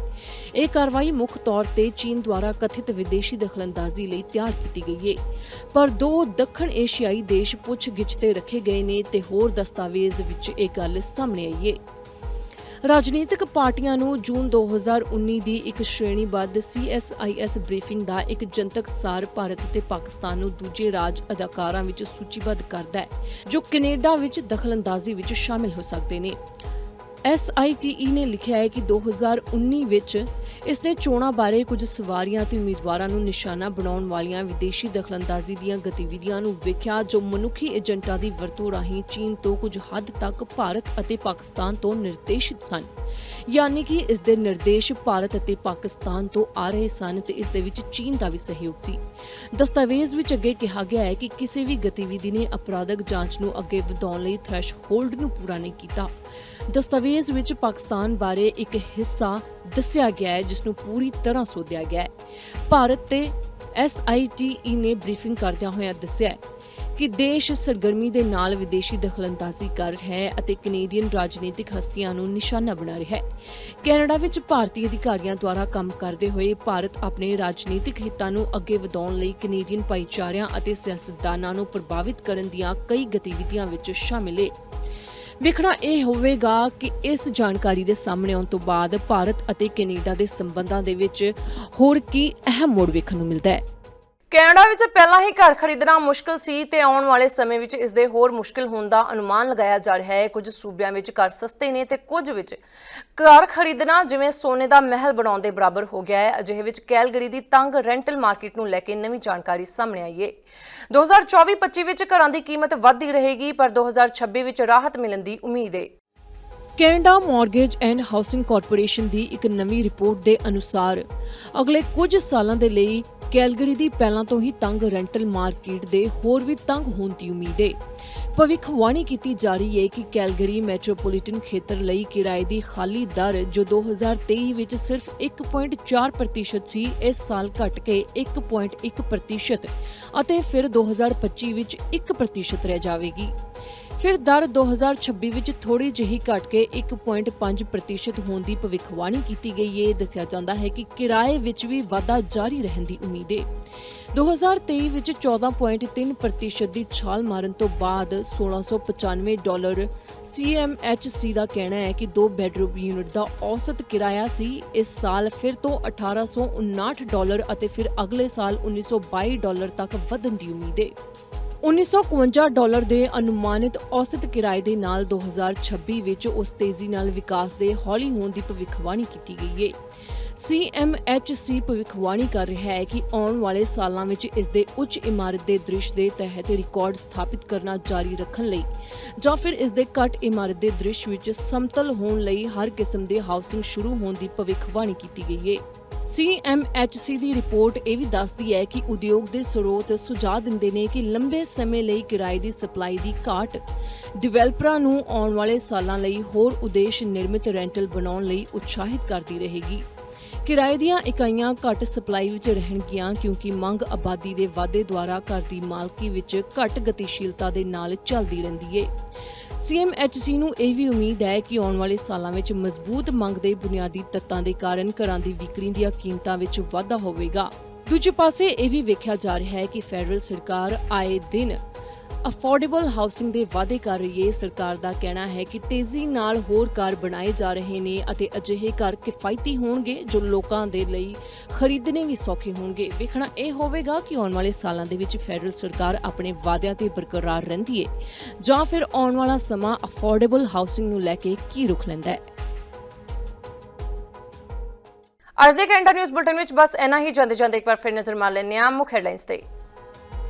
ਇਹ ਕਾਰਵਾਈ ਮੁੱਖ ਤੌਰ ਤੇ ਚੀਨ ਦੁਆਰਾ ਕਥਿਤ ਵਿਦੇਸ਼ੀ ਦਖਲਅੰਦਾਜ਼ੀ ਲਈ ਤਿਆਰ ਕੀਤੀ ਗਈ ਹੈ ਪਰ ਦੋ ਦੱਖਣ ਏਸ਼ੀਆਈ ਦੇਸ਼ ਪੁੱਛਗਿੱਛ ਤੇ ਰੱਖੇ ਗਏ ਨੇ ਤੇ ਹੋਰ ਦਸਤਾਵੇਜ਼ ਵਿੱਚ ਇਹ ਗੱਲ ਸਾਹਮਣੇ ਆਈ ਹੈ ਰਾਜਨੀਤਿਕ ਪਾਰਟੀਆਂ ਨੂੰ ਜੂਨ 2019 ਦੀ ਇੱਕ ਸ਼੍ਰੇਣੀਬੱਧ CSIS ਬਰੀਫਿੰਗ ਦਾ ਇੱਕ ਜਨਤਕ ਸਾਰ ਭਾਰਤ ਤੇ ਪਾਕਿਸਤਾਨ ਨੂੰ ਦੂਜੇ ਰਾਜ ਅਦਾਕਾਰਾਂ ਵਿੱਚ ਸੂਚੀਬੱਧ ਕਰਦਾ ਹੈ, ਜੋ ਕੈਨੇਡਾ ਵਿੱਚ ਦਖਲਅੰਦਾਜ਼ੀ ਵਿੱਚ ਸ਼ਾਮਿਲ ਹੋ ਸਕਦੇ ਨੇ। SITE ਨੇ ਲਿਖਿਆ ਹੈ ਕਿ 2019 ਵਿੱਚ ਇਸਨੇ ਚੋਣਾਂ ਬਾਰੇ ਕੁਝ ਸਵਾਰੀਆਂ ਤੇ ਉਮੀਦਵਾਰਾਂ ਨੂੰ ਨਿਸ਼ਾਨਾ ਬਣਾਉਣ ਵਾਲੀਆਂ ਵਿਦੇਸ਼ੀ ਦਖਲਅੰਦਾਜ਼ੀ ਦੀਆਂ ਗਤੀਵਿਧੀਆਂ ਨੂੰ ਵੇਖਿਆ, ਜੋ ਮਨੁੱਖੀ ਏਜੰਟਾਂ ਦੀ ਵਰਤੋਂ ਰਾਹੀਂ ਚੀਨ ਤੋਂ ਕੁਝ ਹੱਦ ਤੱਕ ਭਾਰਤ ਅਤੇ ਪਾਕਿਸਤਾਨ ਤੋਂ ਨਿਰਦੇਸ਼ਿਤ ਸਨ, ਯਾਨੀ ਕਿ ਇਸ ਦੇ ਨਿਰਦੇਸ਼ ਭਾਰਤ ਅਤੇ ਪਾਕਿਸਤਾਨ ਤੋਂ ਆ ਰਹੇ ਸਨ ਤੇ ਇਸ ਦੇ ਵਿੱਚ ਚੀਨ ਦਾ ਵੀ ਸਹਿਯੋਗ ਸੀ। ਦਸਤਾਵੇਜ਼ ਵਿੱਚ ਅੱਗੇ ਕਿਹਾ ਗਿਆ ਹੈ ਕਿ ਕਿਸੇ ਵੀ ਗਤੀਵਿਧੀ ਨੇ ਅਪਰਾਧਕ ਜਾਂਚ ਨੂੰ ਅੱਗੇ ਵਧਾਉਣ ਲਈ ਥ੍ਰੈਸ਼ਹੋਲਡ ਨੂੰ ਪੂਰਾ ਨਹੀਂ ਕੀਤਾ। ਦਸਤਾਵੇਜ਼ ਵਿੱਚ ਪਾਕਿਸਤਾਨ ਬਾਰੇ ਇੱਕ ਹਿੱਸਾ ਦੱਸਿਆ ਗਿਆ ਹੈ, ਜਿਸ ਨੂੰ ਪੂਰੀ ਤਰ੍ਹਾਂ ਸੋਧਿਆ ਗਿਆ ਹੈ। ਭਾਰਤ ਤੇ SITE ਨੇ ਬਰੀਫਿੰਗ ਕਰਦਿਆਂ ਹੋਇਆਂ ਦੱਸਿਆ ਕਿ ਦੇਸ਼ ਸਰਗਰਮੀ ਦੇ ਨਾਲ ਵਿਦੇਸ਼ੀ ਦਖਲਅੰਦਾਜ਼ੀ ਕਰ ਰਿਹਾ ਹੈ ਅਤੇ ਕੈਨੇਡੀਅਨ ਰਾਜਨੀਤਿਕ ਹਸਤੀਆਂ ਨੂੰ ਨਿਸ਼ਾਨਾ ਬਣਾ ਰਿਹਾ ਹੈ। ਕੈਨੇਡਾ ਵਿੱਚ ਭਾਰਤੀ ਅਧਿਕਾਰੀਆਂ ਦੁਆਰਾ ਕੰਮ ਕਰਦੇ ਹੋਏ ਭਾਰਤ ਆਪਣੇ ਰਾਜਨੀਤਿਕ ਹਿੱਤਾਂ ਨੂੰ ਅੱਗੇ ਵਧਾਉਣ ਲਈ ਕੈਨੇਡੀਅਨ ਭਾਈਚਾਰਿਆਂ ਅਤੇ ਸਿਆਸਤਦਾਨਾਂ ਨੂੰ ਪ੍ਰਭਾਵਿਤ ਕਰਨ ਦੀਆਂ ਕਈ ਗਤੀਵਿਧੀਆਂ ਵਿੱਚ ਸ਼ਾਮਿਲ ਹੈ ਵੇਖਣਾ ਇਹ ਹੋਵੇਗਾ ਕਿ ਇਸ ਜਾਣਕਾਰੀ ਦੇ ਸਾਹਮਣੇ ਆਉਣ ਤੋਂ ਬਾਅਦ ਭਾਰਤ ਅਤੇ ਕੈਨੇਡਾ ਦੇ ਸੰਬੰਧਾਂ ਦੇ ਵਿੱਚ ਹੋਰ ਕੀ ਅਹਿਮ ਮੋੜ ਵੇਖਣ ਨੂੰ ਮਿਲਦਾ ਹੈ। ਕੈਨੇਡਾ ਵਿੱਚ ਪਹਿਲਾਂ ਹੀ ਘਰ ਖਰੀਦਣਾ ਮੁਸ਼ਕਲ ਸੀ ਤੇ ਆਉਣ ਵਾਲੇ ਸਮੇਂ ਵਿੱਚ ਇਸ ਦੇ ਹੋਰ ਮੁਸ਼ਕਲ ਹੋਣ ਦਾ ਅਨੁਮਾਨ ਲਗਾਇਆ ਜਾ ਰਿਹਾ ਹੈ। ਕੁਝ ਸੂਬਿਆਂ ਵਿੱਚ ਘਰ ਸਸਤੇ ਨੇ ਤੇ ਕੁਝ ਵਿੱਚ ਘਰ ਖਰੀਦਣਾ ਜਿਵੇਂ ਸੋਨੇ ਦਾ ਮਹਿਲ ਬਣਾਉਣ ਦੇ ਬਰਾਬਰ ਹੋ ਗਿਆ ਹੈ। ਅਜਿਹੇ ਵਿੱਚ ਕੈਲਗਰੀ ਦੀ ਤੰਗ ਰੈਂਟਲ ਮਾਰਕੀਟ ਨੂੰ ਲੈ ਕੇ ਨਵੀਂ ਜਾਣਕਾਰੀ ਸਾਹਮਣੇ ਆਈ ਹੈ 2024-25 ਵਿੱਚ ਘਰਾਂ ਦੀ ਕੀਮਤ ਵੱਧਦੀ ਰਹੇਗੀ, ਪਰ 2026 ਵਿੱਚ ਰਾਹਤ ਮਿਲਣ ਦੀ ਉਮੀਦ ਹੈ Canada mortgage and housing corporation ਦੀ ਇੱਕ ਨਵੀਂ ਰਿਪੋਰਟ ਦੇ ਅਨੁਸਾਰ ਅਗਲੇ ਕੁਝ ਸਾਲਾਂ ਦੇ ਲਈ ਕੈਲਗਰੀ ਦੀ ਪਹਿਲਾਂ ਤੋਂ ਹੀ ਤੰਗ ਰੈਂਟਲ ਮਾਰਕੀਟ ਦੇ ਹੋਰ ਵੀ ਤੰਗ ਹੋਣ ਦੀ ਉਮੀਦ ਹੈ ਭਵਿੱਖਬਾਣੀ ਕੀਤੀ ਜਾ ਰਹੀ ਹੈ ਕਿ ਕੈਲਗਰੀ ਮੈਟਰੋਪੋਲੀਟਨ ਖੇਤਰ ਲਈ ਕਿਰਾਏ ਦੀ ਖਾਲੀ ਦਰ ਜੋ 2023 ਵਿੱਚ ਸਿਰਫ 1.4% ਸੀ, ਇਸ ਸਾਲ ਘਟ ਕੇ 1.1% ਅਤੇ ਫਿਰ 2025 ਵਿੱਚ 1% ਰਹਿ ਜਾਵੇਗੀ। ਫਿਰ ਦਰ 2026 ਵਿੱਚ ਥੋੜੀ ਜਿਹੀ ਘਟ ਕੇ 1.5% ਹੋਣ ਦੀ ਭਵਿੱਖਬਾਣੀ ਕੀਤੀ ਗਈ। ਹੈ ਦੱਸਿਆ ਜਾਂਦਾ ਹੈ ਕਿ ਕਿਰਾਏ ਵਿੱਚ ਵੀ ਵਾਧਾ ਜਾਰੀ ਰਹਿਣ ਦੀ ਉਮੀਦ ਹੈ 2023 ਵਿੱਚ 14.3% ਦੀ ਛਾਲ ਮਾਰਨ ਤੋਂ ਬਾਅਦ 1695 ਡਾਲਰ CMHC ਦਾ ਕਹਿਣਾ ਹੈ ਕਿ 2 ਬੈਡਰੂਮ ਯੂਨਿਟ ਦਾ ਔਸਤ ਕਿਰਾਇਆ ਸੀ। ਇਸ ਸਾਲ ਫਿਰ ਤੋਂ 1859 ਡਾਲਰ ਅਤੇ ਫਿਰ ਅਗਲੇ ਸਾਲ 1922 ਡਾਲਰ ਤੱਕ ਵਧਣ ਦੀ ਉਮੀਦ ਹੈ 1951 ਡਾਲਰ ਦੇ ਅਨੁਮਾਨਿਤ ਔਸਤ ਕਿਰਾਏ ਦੇ ਨਾਲ 2026 ਵਿੱਚ ਉਸ ਤੇਜ਼ੀ ਨਾਲ ਵਿਕਾਸ ਦੇ ਹੌਲੀ ਹੋਣ ਦੀ ਭਵਿੱਖਬਾਣੀ ਕੀਤੀ ਗਈ ਹੈ CMHC ਭਵਿੱਖਬਾਣੀ ਕਰ ਰਿਹਾ ਹੈ ਕਿ ਆਉਣ ਵਾਲੇ ਸਾਲਾਂ ਵਿੱਚ ਇਸ ਦੇ ਉੱਚ ਇਮਾਰਤ ਦੇ ਦ੍ਰਿਸ਼ ਦੇ ਤਹਿਤ ਰਿਕਾਰਡ ਸਥਾਪਿਤ ਕਰਨਾ ਜਾਰੀ ਰੱਖਣ ਲਈ ਜਾਂ ਫਿਰ ਇਸ ਦੇ ਘੱਟ ਇਮਾਰਤ ਦੇ ਦ੍ਰਿਸ਼ ਵਿੱਚ ਸਮਤਲ ਹੋਣ ਲਈ ਹਰ ਕਿਸਮ ਦੇ ਹਾਊਸਿੰਗ ਸ਼ੁਰੂ ਹੋਣ ਦੀ ਭਵਿੱਖਬਾਣੀ ਕੀਤੀ ਗਈ ਹੈ CMHC ਦੀ ਰਿਪੋਰਟ ਇਹ ਵੀ ਦੱਸਦੀ ਹੈ ਕਿ ਉਦਯੋਗ ਦੇ ਸਰੋਤ ਸੁਝਾਅ ਦਿੰਦੇ ਨੇ ਕਿ ਲੰਬੇ ਸਮੇਂ ਲਈ ਕਿਰਾਏ ਦੀ ਸਪਲਾਈ ਦੀ ਘਾਟ ਡਿਵੈਲਪਰਾਂ ਨੂੰ ਆਉਣ ਵਾਲੇ ਸਾਲਾਂ ਲਈ ਹੋਰ ਉਦੇਸ਼ ਨਿਰਮਿਤ ਰੈਂਟਲ ਬਣਾਉਣ ਲਈ ਉਤਸ਼ਾਹਿਤ ਕਰਦੀ ਰਹੇਗੀ। ਕਿਰਾਏ ਦੀਆਂ ਇਕਾਈਆਂ ਘੱਟ ਸਪਲਾਈ ਵਿੱਚ ਰਹਿਣਗੀਆਂ ਕਿਉਂਕਿ ਮੰਗ ਆਬਾਦੀ ਦੇ ਵਾਧੇ ਦੁਆਰਾ ਘਰ ਦੀ ਮਾਲਕੀ ਵਿੱਚ ਘੱਟ ਗਤੀਸ਼ੀਲਤਾ ਦੇ ਨਾਲ ਚੱਲਦੀ ਰਹਿੰਦੀ ਏ। CMHC ਨੂੰ ਇਹ ਵੀ ਉਮੀਦ ਹੈ ਕਿ ਆਉਣ ਵਾਲੇ ਸਾਲਾਂ ਵਿੱਚ ਮਜ਼ਬੂਤ ਮੰਗ ਦੇ ਬੁਨਿਆਦੀ ਤੱਤਾਂ ਦੇ ਕਾਰਨ ਘਰਾਂ ਦੀ ਵਿਕਰੀ ਦੀਆਂ ਕੀਮਤਾਂ ਵਿੱਚ ਵਾਧਾ ਹੋਵੇਗਾ। ਦੂਜੇ ਪਾਸੇ ਇਹ ਵੀ ਵੇਖਿਆ ਜਾ ਰਿਹਾ ਹੈ ਕਿ ਫੈਡਰਲ ਸਰਕਾਰ ਆਏ ਦਿਨ ਅਫੋਰਡੇਬਲ ਹਾਊਸਿੰਗ ਦੇ ਵਾਅਦੇ ਕਰ ਰਹੀ ਹੈ ਸਰਕਾਰ ਦਾ ਕਹਿਣਾ ਹੈ ਕਿ ਤੇਜ਼ੀ ਨਾਲ ਹੋਰ ਘਰ ਬਣਾਏ ਜਾ ਰਹੇ ਨੇ ਅਤੇ ਅਜਿਹੇ ਘਰ ਕਿਫਾਇਤੀ ਹੋਣਗੇ ਜੋ ਲੋਕਾਂ ਦੇ ਲਈ ਖਰੀਦਣੇ ਵੀ ਸੌਖੇ ਹੋਣਗੇ। ਵੇਖਣਾ ਇਹ ਹੋਵੇਗਾ ਕਿ ਆਉਣ ਵਾਲੇ ਸਾਲਾਂ ਦੇ ਵਿੱਚ ਫੈਡਰਲ ਸਰਕਾਰ ਆਪਣੇ ਵਾਅਦਿਆਂ ਤੇ ਬਰਕਰਾਰ ਰਹਿੰਦੀ ਹੈ ਜਾਂ ਫਿਰ ਆਉਣ ਵਾਲਾ ਸਮਾਂ ਅਫੋਰਡੇਬਲ ਹਾਊਸਿੰਗ ਨੂੰ ਲੈ ਕੇ ਕੀ ਰੁਖ ਲੈਂਦਾ ਹੈ। ਅੱਜ ਦੇ ਕੈਂਟਾ ਨਿਊਜ਼ ਬੁਲਟਨ ਵਿੱਚ ਬਸ ਇੰਨਾ ਹੀ। ਜਾਂਦੇ ਜਾਂਦੇ ਇੱਕ ਵਾਰ ਫਿਰ ਨਜ਼ਰ ਮਾਰ ਲੈਂਦੇ ਹਾਂ ਮੁੱਖ ਹੈਡਲਾਈਨਸ ਤੇ।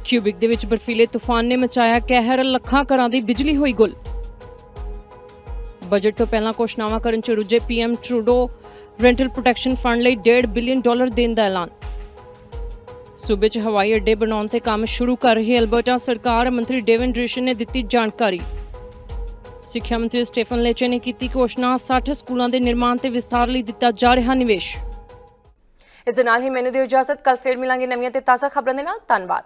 ਕਿਊਬਿਕ ਦੇ ਵਿੱਚ ਬਰਫੀਲੇ ਤੂਫਾਨ ਨੇ ਮਚਾਇਆ ਕਹਿਰ ਲੱਖਾਂ ਘਰਾਂ ਦੀ ਬਿਜਲੀ ਹੋਈ ਗੁੱਲ। ਬਜਟ ਤੋਂ ਪਹਿਲਾਂ ਘੋਸ਼ਣਾਵਾਂ ਕਰਨ ਚ ਰੁੱਝੇ PM Trudeau rental protection fund ਲਈ 1.5 ਬਿਲੀਅਨ ਡਾਲਰ ਦੇਣ ਦਾ ਐਲਾਨ। ਸੂਬੇ 'ਚ ਹਵਾਈ ਅੱਡੇ ਬਣਾਉਣ ਤੇ ਕੰਮ ਸ਼ੁਰੂ ਕਰ ਰਹੀ ਅਲਬਰਟਾ ਸਰਕਾਰ ਮੰਤਰੀ ਡੇਵਨ ਡ੍ਰਿਸ਼ਨ ਨੇ ਦਿੱਤੀ ਜਾਣਕਾਰੀ। ਸਿੱਖਿਆ ਮੰਤਰੀ ਸਟੀਫਨ ਲੇਚੇ ਨੇ ਕੀਤੀ ਘੋਸ਼ਣਾ 60 ਸਕੂਲਾਂ ਦੇ ਨਿਰਮਾਣ ਤੇ ਵਿਸਥਾਰ ਲਈ ਦਿੱਤਾ ਜਾ ਰਿਹਾ ਨਿਵੇਸ਼। ਇਸ ਦੇ ਨਾਲ ਹੀ ਮੈਨੂੰ ਦਿਓ ਇਜਾਜ਼ਤ ਕੱਲ ਫਿਰ ਮਿਲਾਂਗੇ ਨਵੀਆਂ ਤੇ ਤਾਜ਼ਾ ਖਬਰਾਂ ਦੇ ਨਾਲ, ਧੰਨਵਾਦ।